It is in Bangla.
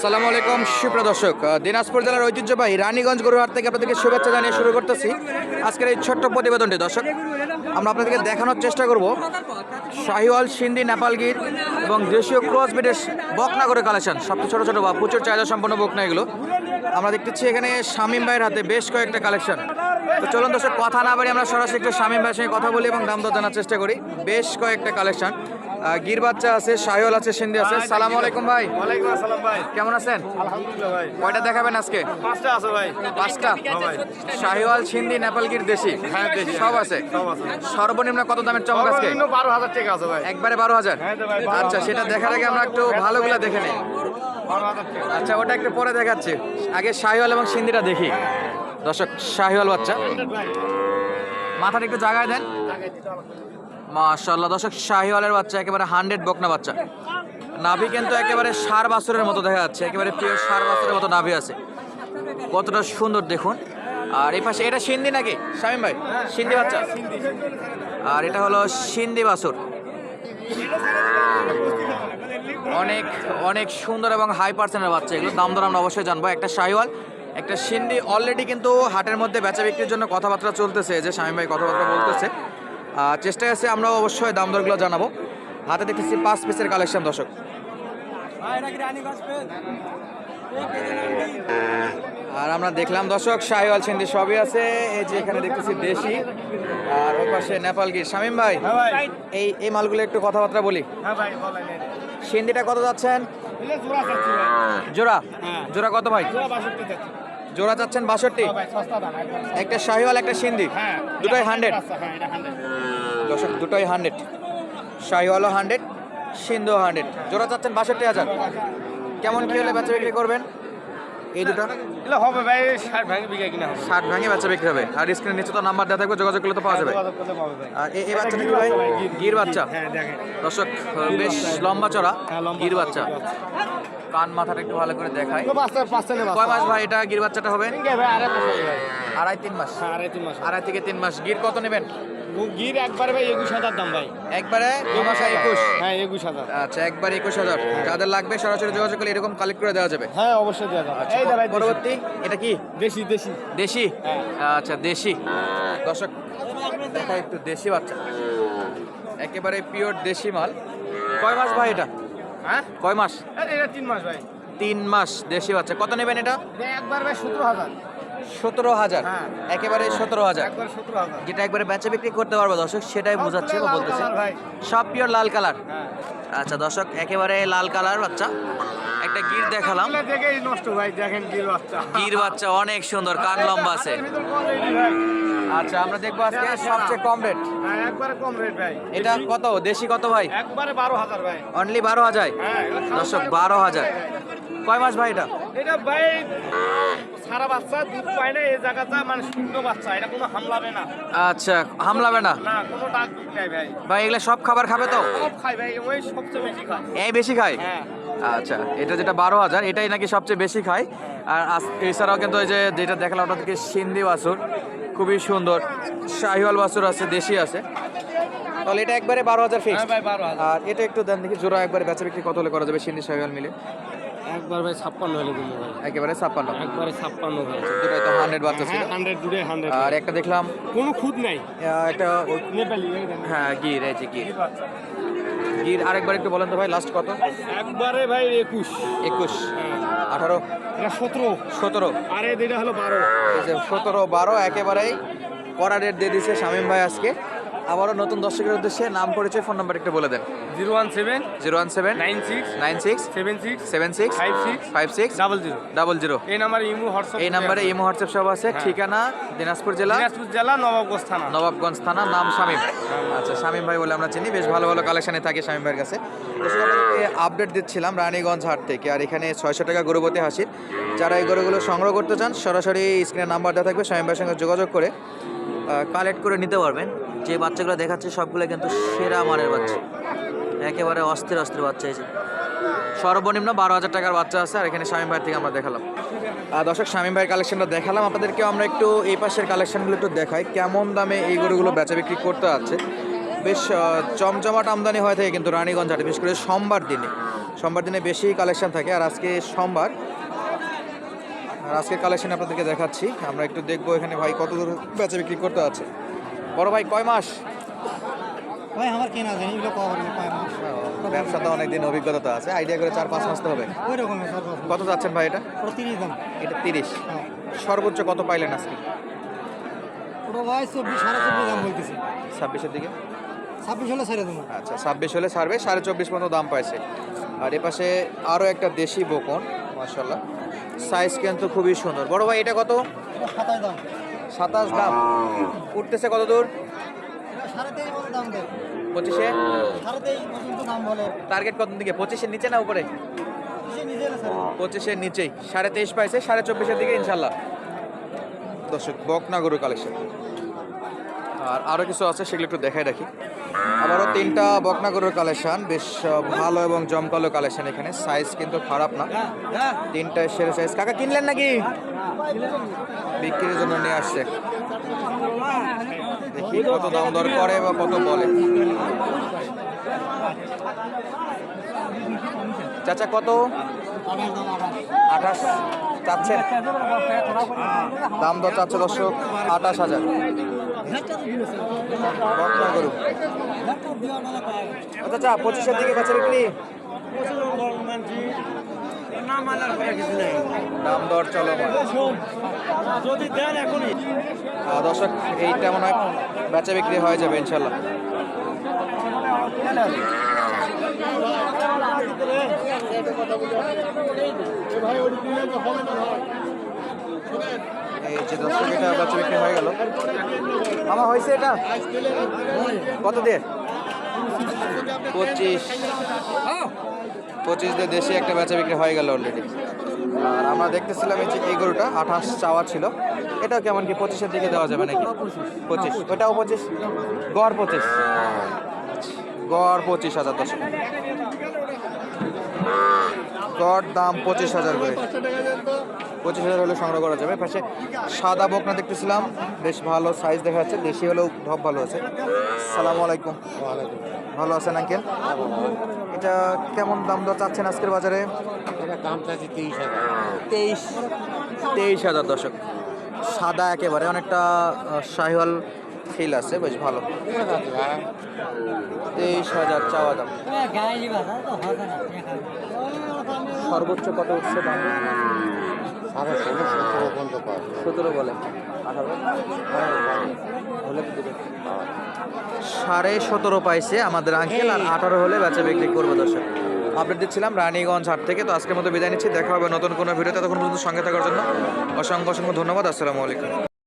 আসসালামু আলাইকুম, সুপ্রিয় দর্শক। দিনাজপুর জেলার ঐতিহ্যবাহী রানীগঞ্জ গরুহাট থেকে আপনাদেরকে শুভেচ্ছা জানিয়ে শুরু করতেছি আজকের এই ছোট্ট প্রতিবেদনটি। দর্শক, আমরা আপনাদেরকে দেখানোর চেষ্টা করব শাহিওয়াল সিন্ধি নেপাল নেপালগির এবং দেশীয় ক্রস বিটের বকনাগরের কালেকশন। সবচেয়ে ছোটো ছোটো বা প্রচুর চাহিদা সম্পন্ন বকনা এগুলো। আমরা দেখতেছি এখানে শামীম ভাইয়ের হাতে বেশ কয়েকটা কালেকশন। তো চলুন দর্শক, কথা না বাড়ি আমরা সরাসরি একটু শামীম ভাইয়ের সঙ্গে কথা বলি এবং দাম দর জানার চেষ্টা করি। বেশ কয়েকটা কালেকশন। গির বাচ্চা আছে শাহিওয়াল আছে সিন্ধি আছে। সালাম আলাইকুম ভাই। ওয়ালাইকুম আসসালাম ভাই। কেমন আছেন? আলহামদুলিল্লাহ ভাই। কয়টা দেখাবেন আজকে? পাঁচটা আছে ভাই। পাঁচটা? ভাই। শাহিওয়াল সিন্ধি নেপালগির দেশি? হ্যাঁ, দেশি। সব আছে? সব আছে। সর্বনিম্ন কত দামের চমক আজকে? বারো হাজার টাকা আছে ভাই। একবারে বারো হাজার? হ্যাঁ তো ভাই, 12,000 আচ্ছা সেটা দেখার আগে আমরা একটু ভালোগুলো দেখে নিই। আচ্ছা ওটা একটু পরে দেখাচ্ছি। আগে শাহিওয়াল এবং সিন্ধিটা দেখি। দর্শক শাহিওয়াল বাচ্চা। মাথাটা একটু জায়গায় দেন। মাশাল্লাহ দর্শক, শাহিওয়ালের বাচ্চা, একেবারে হান্ড্রেড বকনা বাচ্চা। নাভি কিন্তু একেবারে সার বাছুরের মতো দেখা যাচ্ছে, একেবারে প্রিয় সার বাছুরের মতো নাভি আছে। কতটা সুন্দর দেখুন। আর এই পাশে, এটা সিন্ধি নাকি? শামিম ভাই সিন্ধি বাচ্চা। আর এটা হলো সিন্ধি বাছুর। অনেক অনেক সুন্দর এবং হাই পার্সেন্টের বাচ্চা এগুলো দাম দর আমরা অবশ্যই জানব। একটা শাহিওয়াল, একটা সিন্ধি অলরেডি কিন্তু হাটের মধ্যে বেচা বিক্রির জন্য কথাবার্তা চলতেছে। যে শামীম ভাই কথাবার্তা বলতেছে। চেষ্টায় আছে আমরা অবশ্যই দাম দরগুলো জানাব। হাতে দেখতেছি পাঁচ পিসের কালেকশন দর্শক। আর আমরা দেখলাম দর্শক শাহিওয়াল সিন্ধি সবই আছে এই যে এখানে দেখতেছি দেশি আর ওই পাশে নেপালগির শামীম ভাই হ্যাঁ এই এই মালগুলো একটু কথাবার্তা বলি। হ্যাঁ সিন্ধিটা কত যাচ্ছেন? জোড়া হ্যাঁ। জোড়া কত ভাই? জোড়া চাচ্ছেন বাষট্টি। হ্যাঁ একটা শাহিওয়াল একটা সিন্ধি। হ্যাঁ দুটোই হান্ড্রেড হ্যাঁ হান্ড্রেড। দর্শক দুটোই হান্ড্রেড। শাহিওয়ালও হান্ড্রেড সিন্ধু হান্ড্রেড। জোড়া চাচ্ছেন বাষট্টি হাজার। কেমন কি হলে বেচা বিক্রি করবেন? এই দুটো? হবে ভাই ষাট ভাঙে বিঘা কিনা হবে। ষাট ভাঙে বেচা বিক্রি হবে। আর স্ক্রিনের নিচে তো নাম্বার দেওয়া থাকবে যোগাযোগ করলে তো পাওয়া যাবে। আর এই- বাচ্চাটা কি ভাই? গির বাচ্চা? হ্যাঁ দেখেন। দর্শক বেশ লম্বা চড়া হ্যাঁ, গির বাচ্চা। কান মাথাটা একটু ভালো করে দেখায় কয় মাস ভাই এটা গির বাচ্চাটা হবে? আড়াই তিন মাস। আড়াই তিন মাস। আড়াই থেকে তিন মাস। গির কত নেবেন? গির একবারে ভাই একুশ হাজার দাম ভাই। একবারে দু মাসে একুশ? হ্যাঁ একুশ হাজার। আচ্ছা একবার একুশ হাজার। যাদের লাগবে সরাসরি যোগাযোগ করলে এরকম কালেক্ট করে দেওয়া যাবে? হ্যাঁ অবশ্যই দেওয়া যাবে। দেশি। পরবর্তী এটা কি? দেশি দেশি। দেশি? হ্যাঁ। আচ্ছা দেশি। দর্শক দেখা একটু দেশি বাচ্চা। একেবারে পিওর দেশি মাল। কয় মাস ভাই এটা? হ্যাঁ? কয় মাস? এটা তিন মাস ভাই। তিন মাস দেশি বাচ্চা। কত নেবেন এটা? এটা একবার ভাই সতেরো হাজার। সতেরো হাজার। হ্যাঁ। একেবারে সতেরো হাজার। যেটা একবারে বেচা বিক্রি করতে পারব দর্শক সেটাই বোঝাচ্ছে বা বলতেছে। সব পিওর লাল কালার। হ্যাঁ। আচ্ছা দর্শক একেবারে লাল কালার বাচ্চা। একটা গির দেখালাম। নষ্ট ভাই দেখেন গির বাচ্চা। গির বাচ্চা অনেক সুন্দর কান লম্বা আছে। ভিতর কম রেট ভাই। আচ্ছা আমরা দেখব আজকে সবচেয়ে কম রেট হ্যাঁ একবারে কম রেট ভাই। এটা কত? দেশি কত ভাই? একবারে বারো হাজার ভাই। অনলি বারো হাজার। দর্শক বারো হাজার কয় মাস ভাই এটা? এটা ভাই সারা বাচ্চা দুধ পায় না এই জায়গাটা মানে শূন্য বাচ্চা এটা কোনো হামলাবে না। আচ্ছা হামলাবে না? না কোনো ডাক দুধ নাই ভাই। ভাই এগুলা সব খাবার খাবে তো? সব খাই ভাই ওই সবচেয়ে বেশি খায়। এই বেশি খায়? হ্যাঁ। আচ্ছা এটা যেটা বারো হাজার এটাই নাকি সবচেয়ে বেশি খায়। আর এছাড়াও কিন্তু ওই যে যেটা দেখালাম ওটা থেকে সিন্ধি বাছুর খুবই সুন্দর। শাহিওয়াল বাছুর আছে দেশি আছে। তাহলে এটা একবারে বারো হাজার ফিক্স হ্যাঁ আর এটা একটু দেন দেখি জোড়া একবারে বেচা বিক্রি কত হলে করা যাবে সিন্ধি শাহিওয়াল মিলে? একবার ভাই ছাপ্পান্ন হলে ভাই। একেবারে ছাপ্পান্ন। একবারে ছাপ্পান্ন ভাই দুটোই তো হান্ড্রেড বাচ্চা ছিল। হান্ড্রেড দুটোই হান্ড্রেড আর একটা দেখলাম কোনো খুদ নাই। একটা নেপালি হ্যাঁ গির এই যে গির। গির আরেকবার একটু বলেন তো ভাই লাস্ট কত? একবারে ভাই একুশ। একুশ। হ্যাঁ। আঠারো? এটা সতেরো। সতেরো। আর দুইটা হলো বারো। সতেরো বারো একেবারেই কড়া রেট দিয়ে দিচ্ছে শামীম ভাই আজকে। আবারও নতুন দর্শকের উদ্দেশ্যে নাম পরিচয় ফোন নাম্বার একটু বলে দেন। Zero one seven zero one seven nine six nine six seven six seven six five six five six double zero. Double zero. এই নাম্বারে ইমু হোয়াটসঅ্যাপ এই নাম্বারে ইমো হোয়াটসঅ্যাপ সব আছে। হ্যাঁ। ঠিকানা দিনাজপুর জেলা। দিনাজপুর জেলা নবাবগঞ্জ থানা। নবাবগঞ্জ থানা নাম শামীম। আচ্ছা শামীম ভাই বলে আমরা চিনি। বেশ ভালো ভালো কালেকশনে থাকে শামীম ভাইয়ের কাছে। আপডেট দিচ্ছিলাম রানীগঞ্জ হাট থেকে আর এখানে ছয়শো টাকা গরুপতি হাসির। যারা এই গরুগুলো সংগ্রহ করতে চান সরাসরি স্ক্রিনে নাম্বার দেওয়া থাকবে। শামীম ভাইয়ের সঙ্গে যোগাযোগ করে কালেক্ট করে নিতে পারবেন। যে বাচ্চাগুলো দেখাচ্ছে, সবগুলো কিন্তু সেরা মানের বাচ্চা। একেবারে অস্থির অস্থির বাচ্চা এই যে। সর্বনিম্ন বারো হাজার টাকার বাচ্চা আছে, আর এখানে স্বামী ভাই থেকে আমরা দেখালাম। আর দর্শক স্বামী ভাইয়ের কালেকশনটা দেখালাম। আপনাদেরকে আমরা একটু এই পাশের কালেকশনগুলো একটু দেখাই, কেমন দামে এই গরুগুলো বেচা বিক্রি করতে আছে। বেশ চমচমাট আমদানি হয়ে থাকে কিন্তু রানীগঞ্জ হাটে, বিশেষ করে সোমবার দিনে। সোমবার দিনে বেশি কালেকশন থাকে, আর আজকে সোমবার। আর আজকে কালেকশন আপনাদেরকে দেখাচ্ছি। আমরা একটু দেখব এখানে ভাই কত দূর বেচা বিক্রি করতে আছে। বড় ভাই কয় মাস? ভাই আমার কেনা জানি এগুলো কয় মাস? ব্যবসাতে অনেকদিন অভিজ্ঞতা তো আছে আইডিয়া করে চার পাঁচ মাস তো হবে। ওই রকমই সব কত যাচ্ছেন ভাই এটা? তিরিশ দাম এটা তিরিশ। হ্যাঁ। সর্বোচ্চ কত পাইলেন আজকে? পুরো ভাই চব্বিশ সাড়ে চব্বিশ দাম বলতেছি। ছাব্বিশের দিকে? ছাব্বিশ হলে ছেড়ে দেবো। আচ্ছা ছাব্বিশ হলে ছাড়বে সাড়ে চব্বিশ পর্যন্ত দাম পাইছে। আর এ পাশে আরও একটা দেশি বকন মার্শাল্লাহ সাইজ কিন্তু খুবই সুন্দর। বড় ভাই এটা কত? সাতাশ দাম। সাতাশ দাম। উঠতেছে কত দূর? পঁচিশে? টার্গেট কত দিকে? পঁচিশের নিচে না উপরে? পঁচিশের নিচেই। সাড়ে তেইশ পাইছে, সাড়ে চব্বিশের দিকে ইনশাল্লাহ দর্শক বকনা গরু কালেকশন আর আরও কিছু আছে, সেগুলো একটু দেখাই রাখি। আবারও তিনটা বকনা গরুর কালেকশন বেশ ভালো এবং জমকালো কালেকশন এখানে। সাইজ কিন্তু খারাপ না। তিনটা সেরা সাইজ কাকা, কিনলেন নাকি? বিক্রির জন্য নিয়ে আসছে। দেখি কত দাম দর করে বা কত বলে। চাচা, কত? আঠাশ চাচ্ছেন দাম দর চাচ্ছে দর্শক আঠাশ হাজার। গরু। আচ্ছা চা পঁচিশের দিকে বেচা বিক্রি। দাম দর চলো যদি দেন এখনই দর্শক, এইটা মনে হয় বেচা বিক্রি হয়ে যাবে, ইনশাল্লাহ। এই যে দর্শক এটা বেচা বিক্রি হয়ে গেল। আমার হয়েছে এটা? কত দিয়ে? পঁচিশ। পঁচিশ দিয়ে দেশে একটা বেচা বিক্রি হয়ে গেল অলরেডি আর আমরা দেখতেছিলাম এই যে এই গরুটা আঠাশ চাওয়া ছিল। এটাও কেমন কি পঁচিশের দিকে দেওয়া যাবে নাকি? পঁচিশ। ওটাও পঁচিশ? গড় পঁচিশ। গড় পঁচিশ হাজার দশ। গড় দাম পঁচিশ হাজার করে। পঁচিশ হাজার হলে সংগ্রহ করা যাবে। পাশে সাদা বকনা দেখতেছিলাম। বেশ ভালো সাইজ দেখা যাচ্ছে। দেশি হলেও ঢপ ভালো আছে। সালাম আলাইকুম। ভালো আছেন আঙ্কেল এটা কেমন দাম দর চাচ্ছেন আজকের বাজারে? দাম চাচ্ছি তেইশ হাজার। তেইশ তেইশ হাজার দশক সাদা একেবারে অনেকটা শাহিওয়াল ফিল আছে, বেশ ভালো। তেইশ হাজার চাওয়া দাম। সর্বোচ্চ কত উঠছে দাম? সতেরো বলে। সাড়ে সতেরো পাইছে আমাদের আঙ্কেল আর আঠারো হলে বেচা বিক্রি করব দর্শক। আপডেট দিচ্ছিলাম রানীগঞ্জ হাট থেকে, তো আজকের মতো বিদায় নিচ্ছি। দেখা হবে নতুন কোনো ভিডিওতে তখন পর্যন্ত সঙ্গে থাকার জন্য অসংখ্য অসংখ্য ধন্যবাদ। আসসালামু আলাইকুম।